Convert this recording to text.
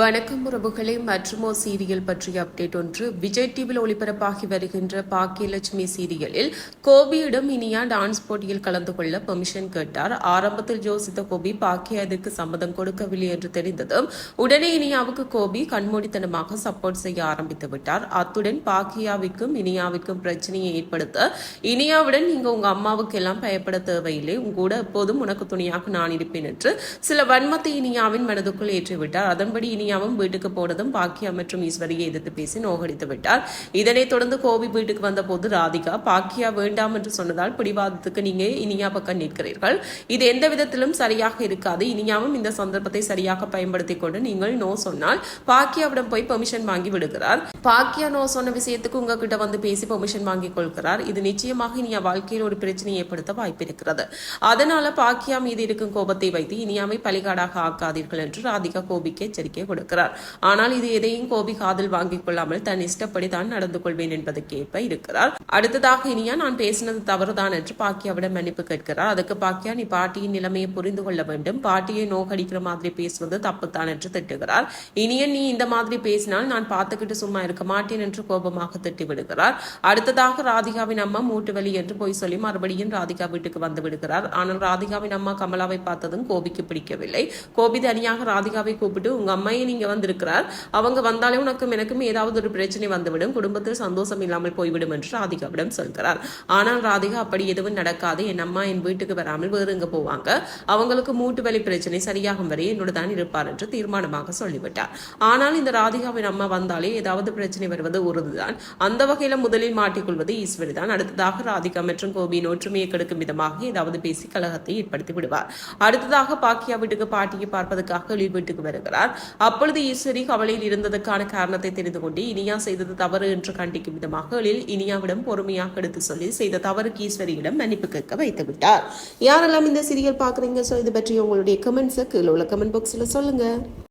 வணக்கம் உறவுகளே. மற்றுமோ சீரியல் பற்றிய அப்டேட் ஒன்று. விஜய் டிவியில் ஒளிபரப்பாகி வருகின்ற பாக்கியலட்சுமி சீரியலில் கோபியிடம் இனியா டான்ஸ் போட்டியில் கலந்து கொள்ள பெர்மிஷன் கேட்டார். ஆரம்பத்தில் யோசித்த கோபி பாக்கியா இதற்கு சம்மதம் கொடுக்கவில்லை என்று தெரிந்ததும் உடனே இனியாவுக்கு கோபி கண்மூடித்தனமாக சப்போர்ட் செய்ய ஆரம்பித்து விட்டார். அத்துடன் பாக்கியாவிற்கும் இனியாவிற்கும் பிரச்சனையை ஏற்படுத்த இனியாவுடன் நீங்க உங்க அம்மாவுக்கு எல்லாம் பயப்பட தேவையில்லை. உங்கூட எப்போதும் உனக்கு துணையாக நான் இருப்பேன் என்று சில வன்மத்தை இனியாவின் மனதுக்குள் ஏற்றிவிட்டார். அதன்படி இனியாவும் வீட்டுக்கு போனதும் பாக்கியா மற்றும் ஈஸ்வரியை எதிர்த்து பேசி நோகடித்து விட்டார். இதனைத் தொடர்ந்து கோபி வீட்டுக்கு வந்தபோது ராதிகா பாக்கியா வேண்டாம் என்று சொன்னதால் பிடிவாதத்துக்கு நீங்க இனியா பக்கம் நிற்கிறீர்கள். இது எந்த விதத்திலும் சரியாக இருக்காது. இனியாவும் இந்த சந்தர்ப்பத்தை சரியாக பயன்படுத்திக் கொண்டு நீங்கள் நோ சொன்னால் பாக்கியாவிடம் போய் பெர்மிஷன் வாங்கி விடுகிறார். பாக்கியா நோ சொன்ன விஷயத்துக்கு உங்ககிட்ட வந்து பேசி பெர்மிஷன் வாங்கி கொள்கிறார். இது நிச்சயமாக இனியா வாழ்க்கையில் ஒரு பிரச்சனையை ஏற்படுத்த வாய்ப்பு இருக்கிறது அதனால பாக்கியா மீது இருக்கும் கோபத்தை வைத்து இனியாவை பலிகாடாக ஆக்காதீர்கள் என்று ராதிகா கோபிக்கு எச்சரிக்கை கொடுக்கிறார் கொடுக்கிறார். ஆனால் இது எதையும் கோபி காதில் வாங்கிக் கொள்ளாமல் தன் இஷ்டப்படி தான் நடந்து கொள்வேன் என்பதற்கேற்ப இருக்கிறார். அடுத்ததாக இனியா நான் பேசினது தவறுதான் என்று பாக்கியாவிடம் மன்னிப்பு கேட்கிறார். அதுக்கு பாக்கியா நீ பாட்டியின் நிலைமையை புரிந்து கொள்ள வேண்டும். பாட்டியை நோக்கடிக்கிற மாதிரி பேசுவது தப்புத்தான் என்று திட்டுகிறார். இனியன் நீ இந்த மாதிரி பேசினால் நான் பார்த்துக்கிட்டு சும்மா இருக்க மாட்டேன் என்று கோபமாக திட்டி விடுகிறார். அடுத்ததாக ராதிகாவின் அம்மா மூட்டு வலி என்று போய் சொல்லி மறுபடியும் ராதிகா வீட்டுக்கு வந்து விடுகிறார். ஆனால் ராதிகாவின் அம்மா கமலாவை பார்த்ததும் கோபிக்கு பிடிக்கவில்லை. கோபி தனியாக ராதிகாவை கூப்பிட்டு உங்க அம்மையை நீங்க வந்திருக்கிறார். அவங்க வந்தாலே உனக்கும் எனக்கும் ஏதாவது ஒரு பிரச்சனை வந்துவிடும். குடும்பத்தில் சந்தோஷம் இல்லாமல் போய்விடும் என்று ராதிகாவிடம் சொல்கிறார். ஆனால் ராதிகா அப்படி எதுவும் நடக்காது. என் அம்மா என் வீட்டுக்கு வராமல் வேறு எங்க போவாங்க? அவங்களுக்கு மூட்டு வலி பிரச்சனை சரியாகும் வரை என்னோட தான் இருப்பார் என்று தீர்மானமாக சொல்லிவிட்டார். ஆனால் இந்த ராதிகாவின் அம்மா வந்தாலே ஏதாவது பிரச்சனை வருவது உறுதிதான். அந்த வகையில முதலில் மாட்டிக்கொள்வது ஈஸ்வரி தான். அடுத்ததாக ராதிகா மற்றும் கோபியின் ஒற்றுமையை கெடுக்கும் விதமாக ஏதாவது பேசி கழகத்தை ஏற்படுத்தி விடுவார். அடுத்ததாக பாக்கியா வீட்டுக்கு பாட்டியை பார்ப்பதற்காக எழில் வீட்டுக்கு வருகிறார். அப்பொழுது ஈஸ்வரி கவலையில் இருந்ததற்கான காரணத்தை தெரிந்து கொண்டு இனியா செய்தது தவறு என்று கண்டிக்கும் விதமாக எழில் இனியாவிடம் பொறுமையாக எடுத்து சொல்லி செய்த தவறுக்கு ஈஸ்வரியிடம் மன்னிப்பு கேட்க வைத்து விட்டார். யாரெல்லாம் இந்த சீரியல் பார்க்குறீங்க? ஸோ இது பற்றி உங்களுடைய கமெண்ட்ஸை கீழே உள்ள கமெண்ட் பாக்ஸில் சொல்லுங்க.